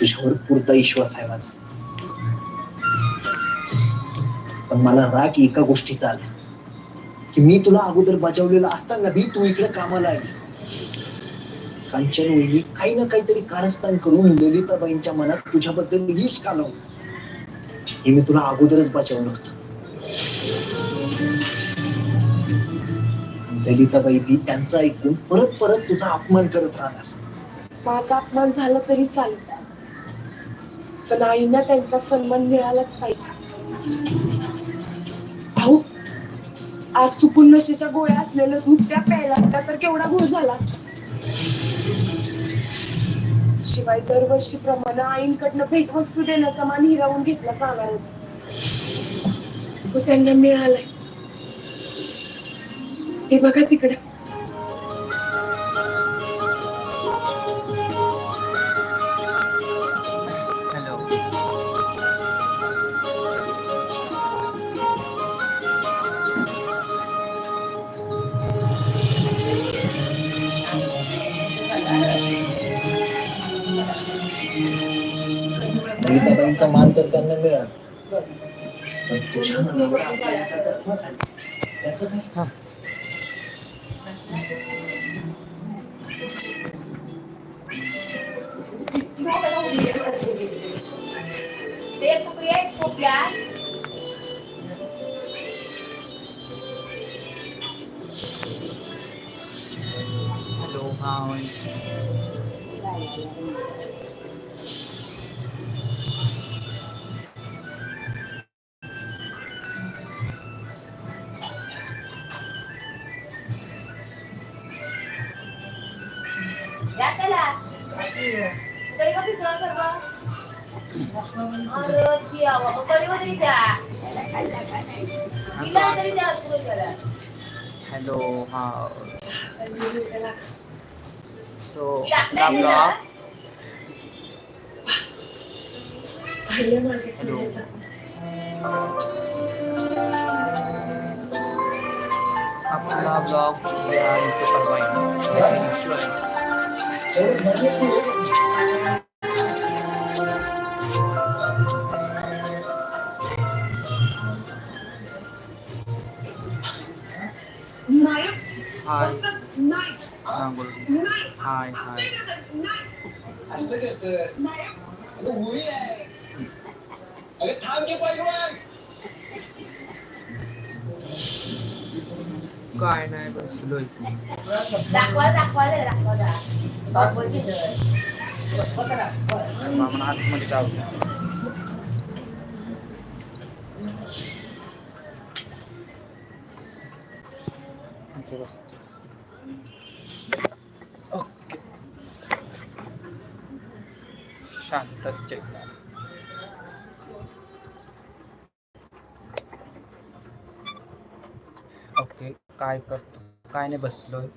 तुझ्यावर पुरता विश्वास आहे माझा. पण मला राग एका गोष्टीचा आला. की मी तुला अगोदर बजावलेला असताना बी तू इकडे कामाला आलीस. कांचन वहिनी काही ना काहीतरी कारस्थान करून ललिताबाईंच्या मनात तुझ्याबद्दल हीच कालवलं. हे मी तुला अगोदरच बचावलं होतं. ललिताबाई बी त्यांचं ऐकून परत परत तुझा अपमान करत राहणार. माझा अपमान झाला तरी चालेल. पण आईना त्यांचा सन्मान मिळालाच पाहिजे. भाऊ आज चुकून नशेच्या गोळ्या असलेलं दूध त्या प्यायला असत्या तर केवढा घोळ झाला असता. शिवाय दरवर्षीप्रमाणे आईंकडनं भेटवस्तू देण्याचा मान हिरावून घेतला जाणार होता तो त्यांना मिळालाय. ते बघा तिकडे. ललिताबाईंचा मान तर त्यांना मिळाला पण तुझ्या मनावर अपमानाचा जन्म झाला त्याचं काय ते कुकरी आहे कोपऱ्या हॅलो हा या सो लागलाय आपला ना? ब्लॉग पाहिलं माझे संदेश आपला ब्लॉग या इथे परवा येईल Sure. एवढं धर्म नाही. नायक हाय नायक हा बोल नायक हाय हाय असं कसं अगं उरी आहे अगं थांब की पैलवान काय नाही बसलोय दाखवा दाखवा जरा, दाखवा जरा. दाखवायची जरा. मामा आतमध्ये जाऊ द्या. इथे बसतो ओके तर चेक करा ओके काय करतो? काय नाही बसलोय.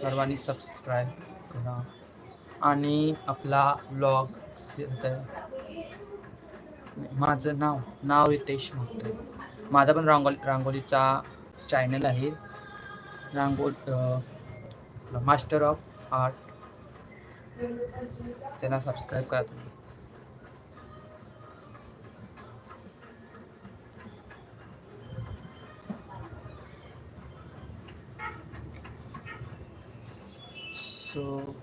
सर्वांनी सबस्क्राईब करा. आणि आपला ब्लॉग माझं नाव नाव रितेश म्हणतो माझा पण रांगोली रांगोलीचा चॅनल आहे. रांगोल मास्टर ऑफ आर्ट त्याला सबस्क्राईब करा तुम्ही. सो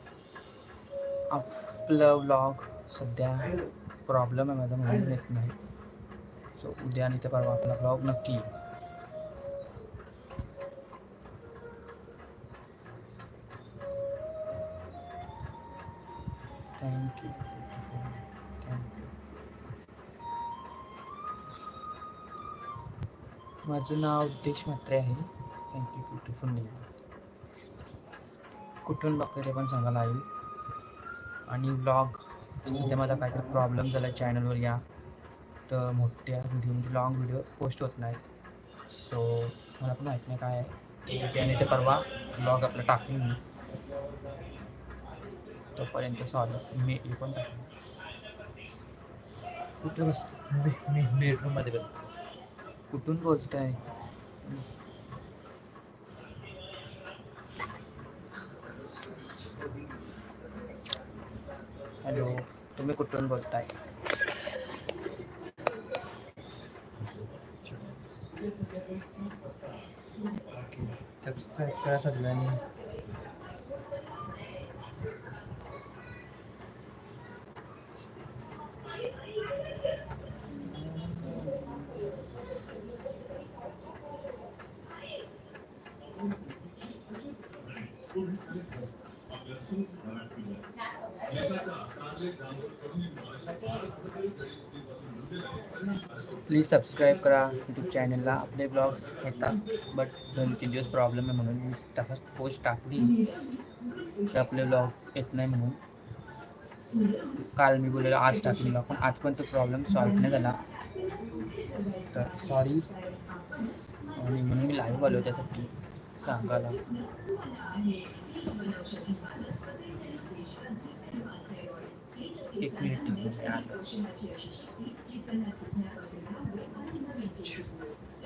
आपलं व्लॉग सध्या प्रॉब्लेम आहे माझा म्हणून येत नाही. सो उद्या आणि ते परवा आपला ब्लॉग नक्की माझं नाव देश म्हात्रे आहे. थँक्यू ब्युटिफुल नेम कुठून बघते ते पण सांगायला येईल आणि व्लॉग सध्या माझा काहीतरी प्रॉब्लेम झाला चॅनलवर या. तर मोठ्या व्हिडिओ म्हणजे लॉंग व्हिडिओ पोस्ट होत नाही. सो मला पण माहीत नाही काय आहे. त्याने ते परवा ब्लॉग आपला टाकेन मी. तोपर्यंत सॉरी मी इकडून कुठे बसतो मी बेडरूममध्ये बसतो कुठून बोलत हॅलो तुम्ही कुठून बोलताय सबस्क्राईब करा सगळ्यांनी प्लीज सबस्क्राईब करा यूट्यूब चॅनलला आपले ब्लॉग्स येतात. बट दोन तीन दिवस प्रॉब्लेम आहे म्हणून मी टाक पोस्ट टाकली. तर आपले ब्लॉग येत नाही म्हणून. काल मी बोललेलो आज टाकली ब्लॉग पण आज पण तो प्रॉब्लेम सॉल्व नाही झाला. तर सॉरी आणि म्हणून मी लाईव्ह आलो त्यासाठी. सांगायला. एक मिनिट आलो.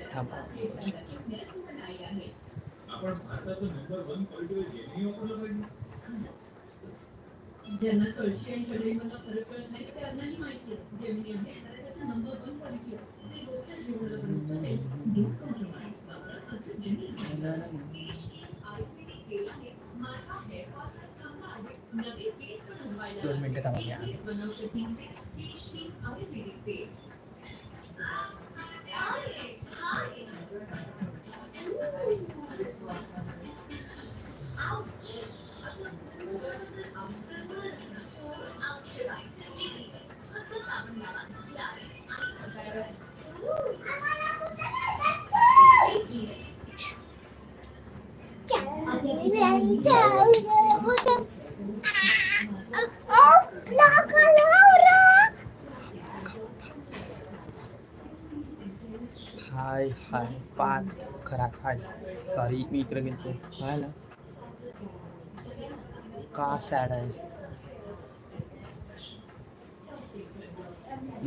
थांबा. ज्यांना कळशी आणि कढईमधला फरक कळत नाही माहिती आहे. जेमिनी अभ्यासाचा नंबर वन क्वालिटी आहे. ते रोजच्या जीवनाला बनवतात ते नो कॉम्प्रोमाइज वापरतात. जेमिनी दोन मिनटं थांबा मी हाय हाय पाच खरा हाय सॉरी मी इकडे गेलतो. काय आलं का सॅड आहे?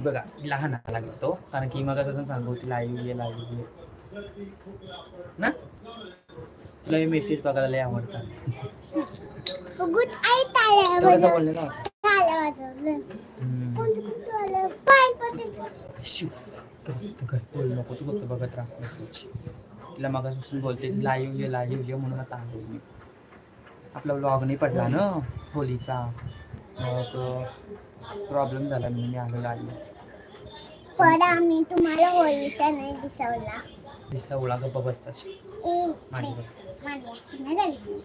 बघा लहान लागला तो. कारण की मग कसं सांगू ती लाईव्ह ये लाईव्ह ये. ना? तुला हे मेसेज बघायला लय आवडतात गुड आई टाळ्या तो कसं वाजव बोलले ना टाळ्या वाजवलं हम्म. कोणतं कोणतं आलं पाय पटेल शिव कर तू कर बोल नको तू फक्त बघत राहा message. तिला मागापासून बोलते लाईव्ह ये लाईव्ह ये म्हणून आता आलो मी आपला व्लॉग नाही पडला ना होलीचा मग प्रॉब्लेम झाला म्हणून मी आलो लाईव्ह पण आम्ही तुम्हाला होळीचा नाही दिसवला दिसता ओळा गप्पा बसतात ए माझी माझी अशी नाही झाली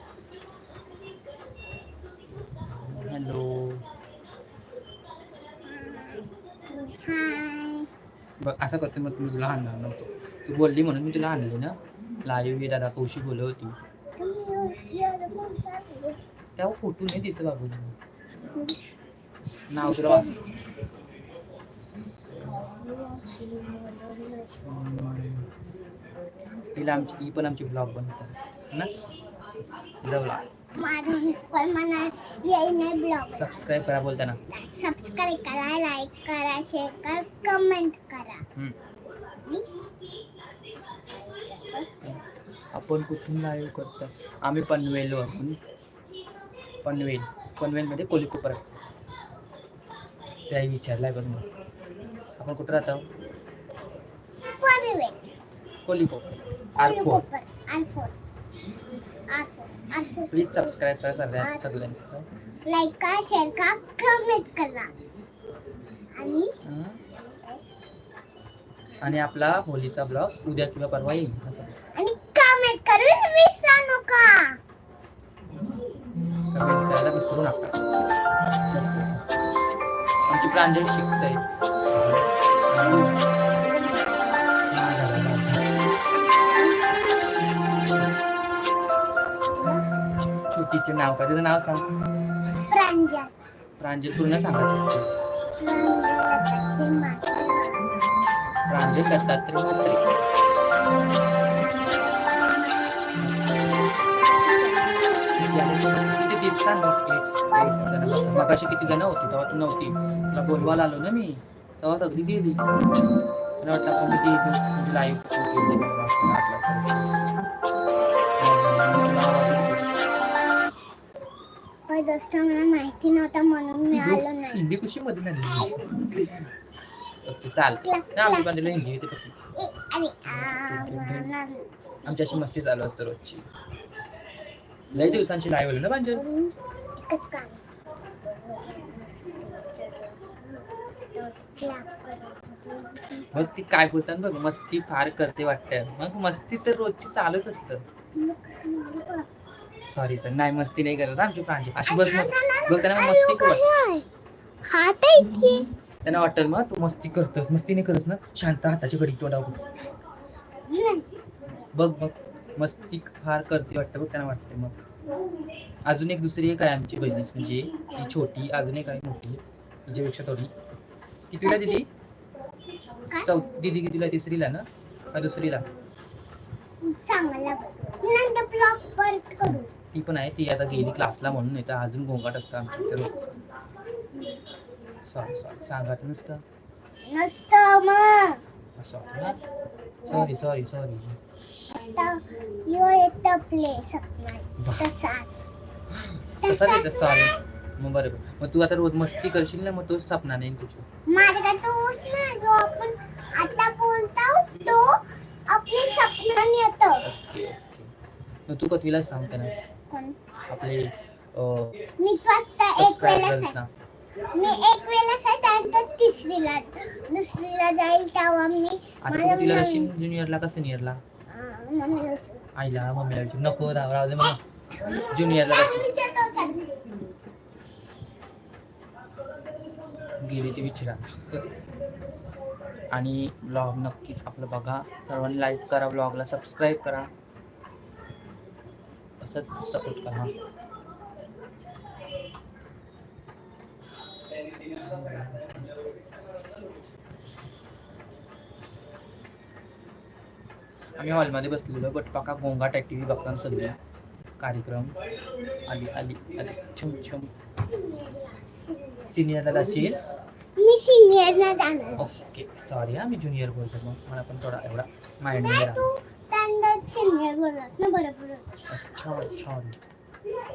हॅलो हाय बघ असं करते मग तुम्ही तुला आणणार नव्हतो. तू बोलली म्हणून मी तुला आणली ना. लाईव्ह ये दादा कौशी बोलत होती. तुम्ही तेव्हा फोटो नाही दिसत बाबू नाव तुला तिला आमची ही पण आमची ब्लॉग बनवतात ना? माझं पण मला येई नाही ब्लॉग सबस्क्राईब करा बोलताना. सबस्क्राईब करा लाईक करा शेअर करा कमेंट करा. हम्म. आपण कुठून लाईव्ह करतो? आम्ही पनवेलवर पनवेल. पनवेलमध्ये कोलिकोपर त्याही विचारलाय बघ मग. आपण कुठं राहतो? Panvel. कोलिकोपर R four R please subscribe करा सगळ्या सगळ्यांनी लाईक करा शेअर करा कमेंट करा. आणि हं? आणि आपला होलीचा ब्लॉग उद्या किंवा परवा येईल. असं. आणि कमेंट करून विसरा नका. कमेंट करायला विसरू नका. आमची प्रांजल शिकतय छोटीचे नाव का तिचं नाव सांग. प्रांजल. प्रांजल पूर्ण सांगायचं प्रांजल दत्तात्रय म्हात्रे. किती दिसतात किती जण होती तेव्हा तू नव्हती. तुला बोलवायला आलो ना मी तेव्हा सगळी गेली. मला वाटलं आपण म्हणजे लाईव्ह पद दोस्त मला माहिती नव्हता म्हणून मी आलो नाही. हिंदी कशी मध्ये नाही ओके चाल ना आमची बांधलेलं हिंदी येते फक्त. आमची अशी मस्ती चालू असते रोजची. लय दिवसांची लाईव्ह आली ना बांजल मग ती काय बोलतात बघ मस्ती फार करते वाटतं. मग मस्ती तर रोजची चालूच असतं. सॉरी सर नाही मस्ती नाही करत आमची प्रांजल अशी बस मग बघ त्यांना मस्ती कर. वाटतं. हात आहे इथे. त्यांना वाटेल मग तू मस्ती करतोस. मस्ती नाही करत ना. शांत हाताची घडी तोंडावर बघ बघ. मस्ती फार करते वाटतं बघ त्यांना वाटते मग. अजून एक दुसरी एक आहे आमची बहिणीस म्हणजे ही छोटी अजून एक आहे मोठी. हिच्यापेक्षा थोडी. कितवीला दिदी? चौ दिदी कितीला तिसरीला ना? का दुसरीला? चांगला नंतर ब्लॉक परत करू. ती पण आहे ती आता गेली क्लासला म्हणून नाही तर अजून गोंगाट असतं आमच्या इथे. रोज सॉरी सॉरी सांगायचं नसतं. सॉरी सॉरी सॉरी येतं तसं नाही सॉरी मग बरोबर मग तू आता रोज मस्ती करशील ना मग तोच सपना नाही तुझी माझा तोच ना जो आपण आता बोलतो तो आपल्या सपनाने येतो. ओके ओके मग तू कथवीला सांग त्यांना कोण आपले मी फक्त एक ना. मी एक तिसरीला दुसरीला जाईल तेव्हा मी आता तिला ज्युनियरला का सिनियरला. आईला मम्मीला नको राव राहू दे मला ज्युनियरला. गेली ती विचारा. आणि ब्लॉग नक्कीच आपलं बघा. सर्वांनी लाईक करा ब्लॉगला सबस्क्राईब करा. असंच सपोर्ट करा. आम्ही हॉलमध्ये बसलेलो बट बघा गोंगाट ॲक्टिव्ही बघताना सगळे. कार्यक्रम. आली आली आली. छुम छुम. सिनियरला जाशील? मी सिनियरला जाणार. ओके सॉरी हा मी ज्युनियर बोलतो मग. मला पण थोडा एवढा माइंड नाही मध्ये तू त्यांना सिनियर बोललास ना बरोबर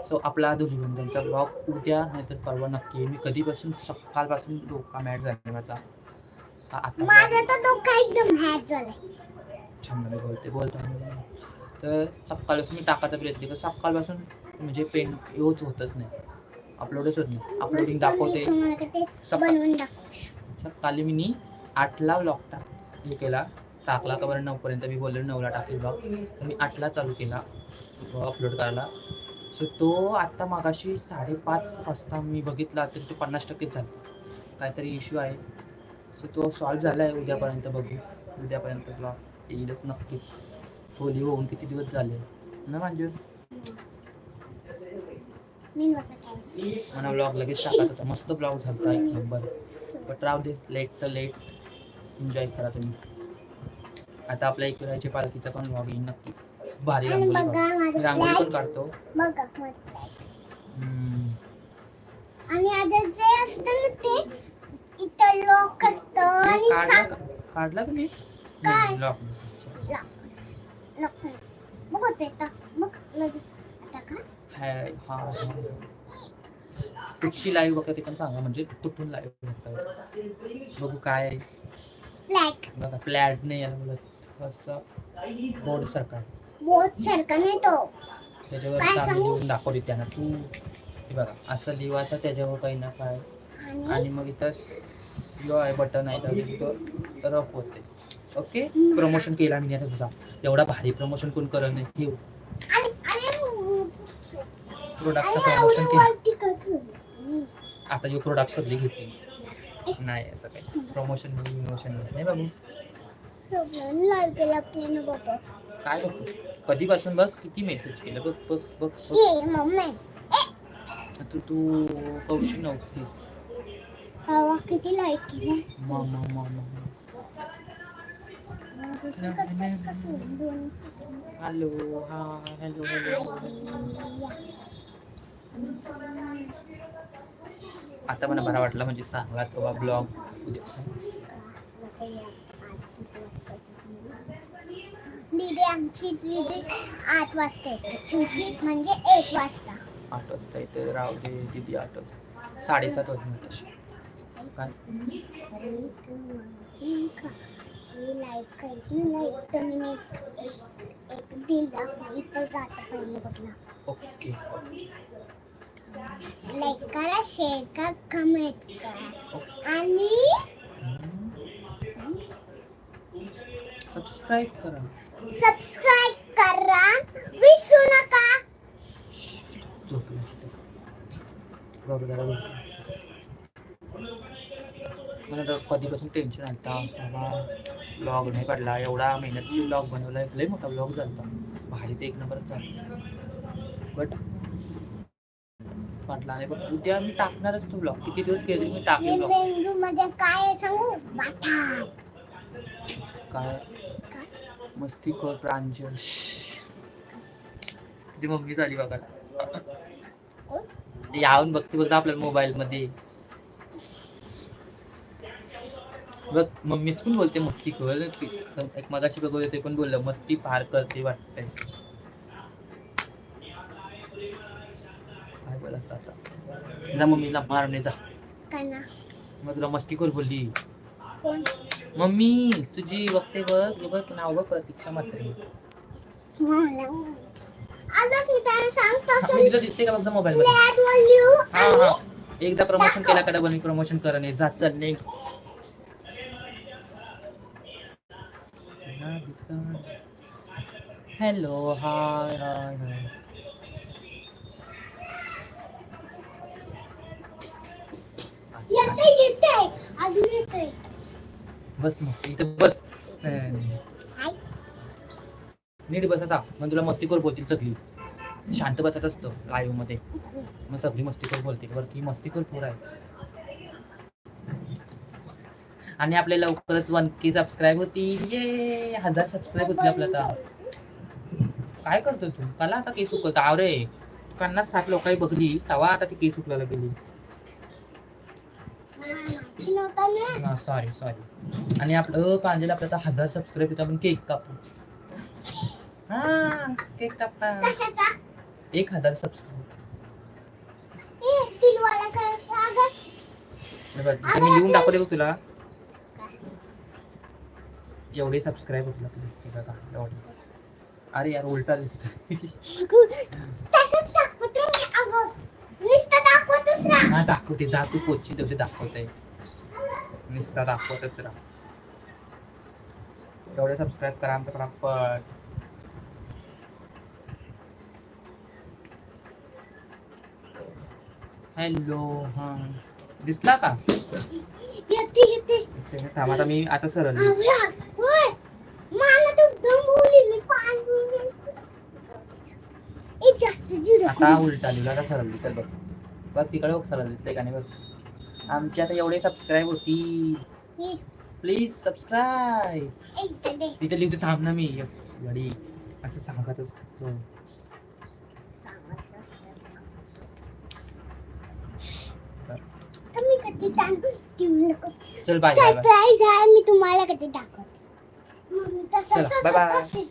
सो आपला धुलीवंदनचा ब्लॉग उद्या नाहीतर परवा नक्की. येईल. मी कधीपासून सकाळपासून डोका मॅट झाला माझा. आ- आता माझा तर डोका एकदम हॅक झालाय. छानमध्ये बोलते बोलतो तर सकाळपासून मी टाकायचा प्रयत्न करतो सकाळपासून म्हणजे पेन होत होतच नाही. अपलोडच होत नाही. अपलोडिंग मस्त दाखवते मी तुम्हाला का ते सकाळ बनवून दाखवू सकाळी मी नी आठला ब्लॉग टाक हे केला. टाकला. का बरं नऊपर्यंत मी बोललो नऊला टाकेल ब्लॉग तर मी आठला चालू केला अपलोड करायला. सो तो आत्ता मागाशी साडेपाच वाजता मी बघितला तर तो पन्नास टक्केच झाला. काहीतरी इश्यू आहे. सो तो सॉल्व झाला आहे उद्यापर्यंत बघू. उद्यापर्यंत ब्लॉग येईलच नक्कीच. होली होऊन किती दिवस झाले? ना म्हणजे मला ब्लॉग लगेच टाकायचा होता. मस्त ब्लॉग झाला एक नंबर बट राहू दे लेट तर लेट एन्जॉय करा तुम्ही. आता आपल्या इकडे पालखीचा पण ब्लॉग येईल नक्की. भारी रांगोळी रांगोळी पण. काढतो. आणि आता जे असतं ना ते इथं लॉक असतं आणि काढला का? ब्लॉग लॉक बघ होते आता बघ लगेच. आता का हा कुठची लाईव्ह बघा ते पण सांगा. म्हणजे कुठून लाईव्ह बघू काय बघा प्लॅड नाही बोर्ड सरकार बोट सारखा नाही तो. त्याच्यावर चांगली? लिहून दाखवली त्यानं. तू बघा असं लिवायचं त्याच्यावर काही ना काय. आणि? मग इथं यो आहे बटन आहे तिथं रफ होते ओके? प्रमोशन केला मी आता तुझा. एवढा भारी प्रमोशन कोण करत नाही. आणि प्रोडक्टचं प्रमोशन केलं? आता यो प्रोडक्ट सगळे घेतले. नाही असं काही. प्रमोशन प्रमोशन नाही बाबू. प्रॉब्लेम लाल केला प्लेन बाबा काय बघतो? कधीपासून बघ? किती मेसेज केलं? बघ बघ बघ बघ. ये मम्मी तू तू कौशी नव्हतीस. तेव्हा किती लाईक केल्यास मा मा मा मा जसं करतास का तू? दोन हॅलो हा हॅलो हॅलो. आता मला बरा वाटला म्हणजे सांगला तो ब्लॉग. उद्या दीदी आमची दीदी आठ वाजता येते. म्हणजे एक वाजता. आठ वाजता इथे राहू दे दिदी आठ वाजता. साडेसात वाजता तशी काय? तर मी एक दिला इथं जात पहिले बघला ओके. लाईक करा शेअर करा कमेंट करा. आणि सबस्क्राईब करा. सबस्क्राईब करा. विसरू नका. मला तर कधीपासून टेन्शन आलता बाबा ब्लॉग नाही पडला एवढा मेहनतची ब्लॉग बनवला लय मोठा ब्लॉग झाला भारी ते एक नंबरच झाला. बट पडला नाही पण उद्या मी टाकणारच तो ब्लॉग किती दिवस गेले मी टाकेल ब्लॉग काय सांगू? काय? मस्ती कर प्रांजल. तिची मम्मी झाली बघा. यावून बघते बघा आपल्या मोबाईल मध्ये बघ मम्मीच पण बोलते मस्ती कर एक मगाशी बघवते ते पण बोललं? मस्ती फार करते वाटतंय. काय बोलायचं आता? जा मम्मीला मारणे जा. मग तुला मस्ती कर बोलली मम्मी तुझी बघते बघ हे बघ नाव बघ प्रतीक्षा म्हात्रे मी मी तुला दिसते का बघ मोबाईल हा हा. एकदा प्रमोशन केला कडे बन प्रमोशन करणे जा चल ने हॅलो हाय हाय हाय येते येते अजून येते बस मग इथं बस. नीट बसायचा मग तुला मस्ती कर बोलतील सगळी. शांत बसत असतं लाईव्हमध्ये. मग सगळी मस्ती कर बोलतील. वरती मस्ती कर पोर आहे आणि आपले लवकरच वन के सबस्क्राईब होतील ये हजार सबस्क्राईब होतील आपल्याला आता. काय करतो तू? काला आता केस सुकत आव रे पन्नास साठ लोकांनी बघली. तवा आता ती केस सुकवायला गेली. नव्हतं ना? सॉरी सॉरी आणि आपलं पांजेला आपल्याला हजार सबस्क्राईब होते आपण केक कापू. हा केक कापता. कशाचा? एक हजार सबस्क्राईब ए दिलवाला करायचा अगं. बघ, इथे मी लिहून दाखवले बघ तुला. एवढे सबस्क्राईब होतील आपले. हे बघा एवढे. अरे यार उलटा दिसत तसंच दाखवतो मी अगोस नुसतं दाखवतोस ना. हा दाखवते जा तू पोची दिवशी दाखवते नुसता दाखवतच राहा एवढे सबस्क्राईब करा आमच्या पटापट. हॅलो हा. दिसला का? थांब आता मी आता सरळ आता उलटा लिहिला आता सरळ दिसेल बघ. बघ तिकडे बघ सरळ दिसतंय का नाही बघ. आमचे आता एवढे सबस्क्राईब होती. हे, प्लीज सबस्क्राईब इथं. तिथे लिहितो थांब ना मी. वडी. असं सांगत असतो. नको चल बाय सरप्राईज आहे मी तुम्हाला कधी दाखवते. चला, बाय बाय.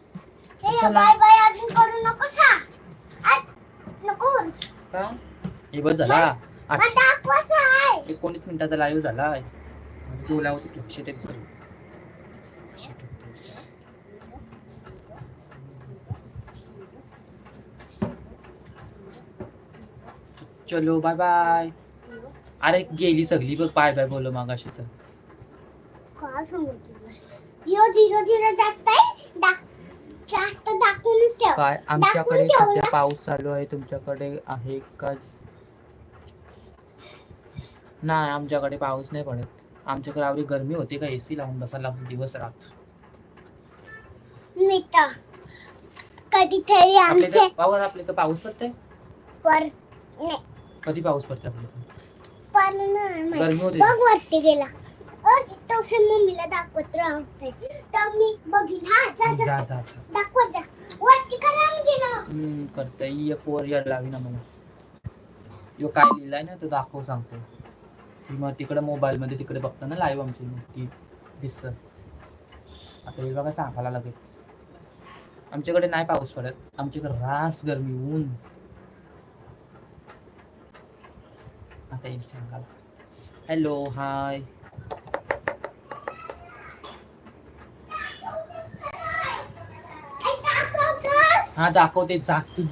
बाय बाय अजून करू नको सा नको. हे? बघ झाला. आहे. एकोणीस मिनिटाचा लाईव्ह झाला म्हणजे तू. चलो बाय बाय अरे गेली सगळी बघ. बाय बाय बोल मागाशी तर. काय सांगू तुला यो झिरो झिरो जास्त आहे? दा- जास्त दाखवूनच ठेव. काय? आमच्याकडे दाखवून. सध्या पाऊस चालू आहे. तुमच्याकडे आहे का नाही आमच्याकडे पाऊस नाही पडत. आमच्याकडे आवडी गरमी होते का? एसी लावून बसायला लागतो दिवस रात. मी तर कधीतरी आमचे पाऊस आपल्या इथं पाऊस पडते पर नाही कधी पाऊस पडते आपल्या इथं? पर नाही माहीत. गरमी होते. बघ वरती गेला. अ, मम्मीला दाखवत राहते तर मी बघील हा जा जा. जा जा जा. दाखवत जा. वरती करायला गेला. हम्म, करते एक यार लावी ना मला. यो काय लिहिलाय ना तो दाखव सांगतो की मग तिकडे मोबाईल मध्ये तिकडे बघतो ना लाईव्ह आमची की दिसत आता हे बघा सांगायला लगेच. आमच्याकडे नाही पाऊस पडत. आमच्याकडे रास गरमी ऊन. आता येईल सांगायला हॅलो हाय हा दाखवते. जा तू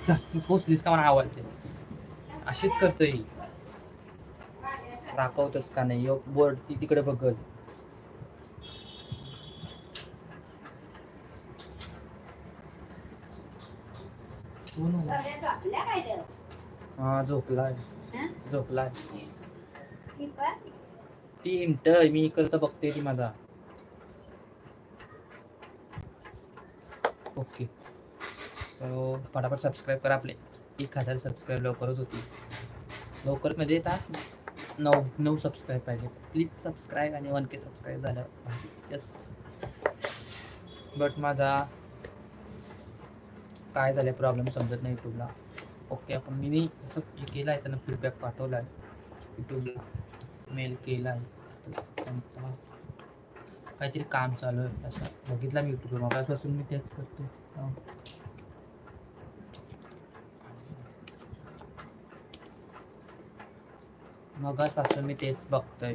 पोचलीस का मला आवडते अशीच करतोय. दाखवतच का नाही? यो बोर्ड ती तिकडे बघत? हा झोपलाय. हं? झोपलाय? ती हिंट मी इकडचं बघते ती माझा. ओके. सो फटाफट सबस्क्राईब करा आपले. एक हजार सबस्क्राईब लवकरच होती लवकर म्हणजे आता नऊ नऊ सबस्क्राईब पाहिजे. प्लीज सबस्क्राईब आणि वन के सबस्क्राईब झालं यस बट माझा काय झालं प्रॉब्लेम समजत नाही यूट्यूबला ओके आपण मी असं हे केलं आहे त्यांना फीडबॅक पाठवला आहे यूट्यूबला मेल केला आहे त्यांचा काहीतरी काम चालू आहे. असं बघितला मी यूट्यूबवर मगापासून मी तेच करतो मगाच मगापासून मी तेच बघतोय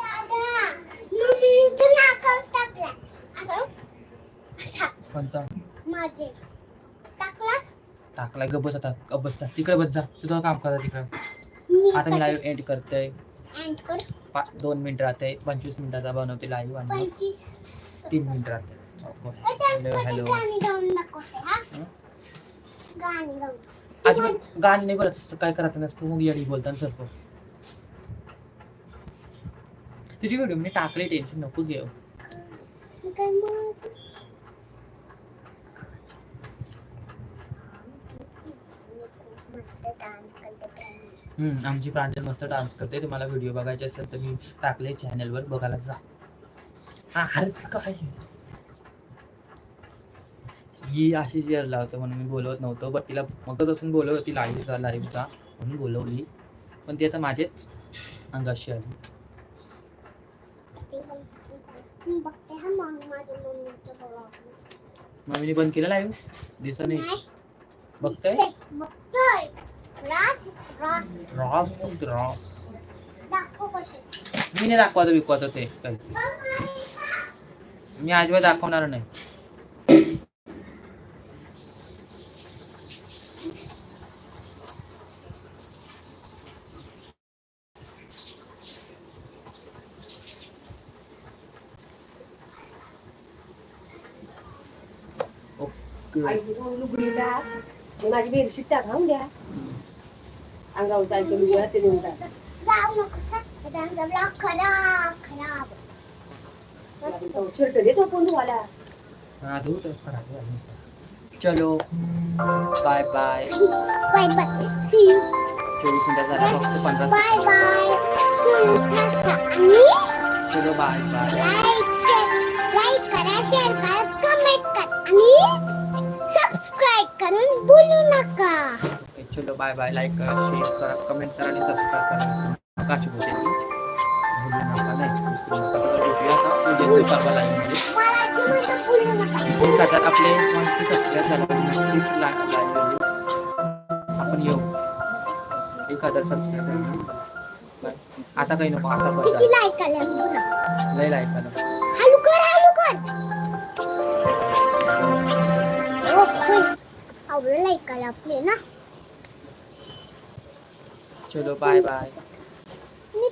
दादा मम्मी इथं नाकाच टाकला असं असा कोणचा माझे टाकलास टाकलाय. गबस आता गबस जा तिकडे बस जा. तुझं काम करा तिकडे. आता मी लाईव्ह एंड करतोय. एंड कर. पा दोन मिनिट राहते पंचवीस मिनिटाचा बनवते लाईव्ह आणि तीन मिनिट राहते हॅलो हॅलो अजिबात गाणं नाही बोलत असतं, काय करायचं नसतं मग येडी बोलताना सर्व तुझी व्हिडिओ मी टाकले टेन्शन नको घेऊ मी काय म्हणायचं? मी खूप मस्त डान्स करते प्राणी. हम्म, आमची प्रांजल मस्त डान्स करते. तुम्हाला व्हिडिओ बघायचे असेल तर मी टाकले चॅनलवर बघायला जा. हा अरे ते काय? ही अशी शेअर लावते म्हणून मी बोलवत नव्हतो बट तिला मगपासून बोलवत होती लाईव्हचा लाईव्हचा म्हणून बोलवली. पण ती आता माझेच अंगाशी आली. मम्मीने बंद केलं लाईव्ह दिसत नाही. नाही. बघताय. दिसते, बघतोय रास रास रॉस रॉस दाखव कसे मी नाही दाखवतो विकवतो ते काही मी अजिबात दाखवणार नाही ओके आईची दोन लुगडी टाक आणि माझी बेडशीट टाक हा द्या अंगावर जायचं लुगडं ते देऊन टाक जाऊ नको सर त्यांचा ब्लॉग खराब खराब. शर्ट देतो हा खराब. चलो. Bye bye bye bye see you चोवीस मिनिटं झाला. फक्त पंधरा bye second. Bye see you Tata आणि चलो बाय बाय लाईक शेअर चलो बाय बाय लाईक करा शेअर करा कमेंट करा आणि सबस्क्राईब करा. काची बोलते एक हजार आपले आपण येऊ एक हजार सबस्क्राईब आता काही नको. आता बस लाईक लय लाईक लाईक आपले ना. चलो बाय बाय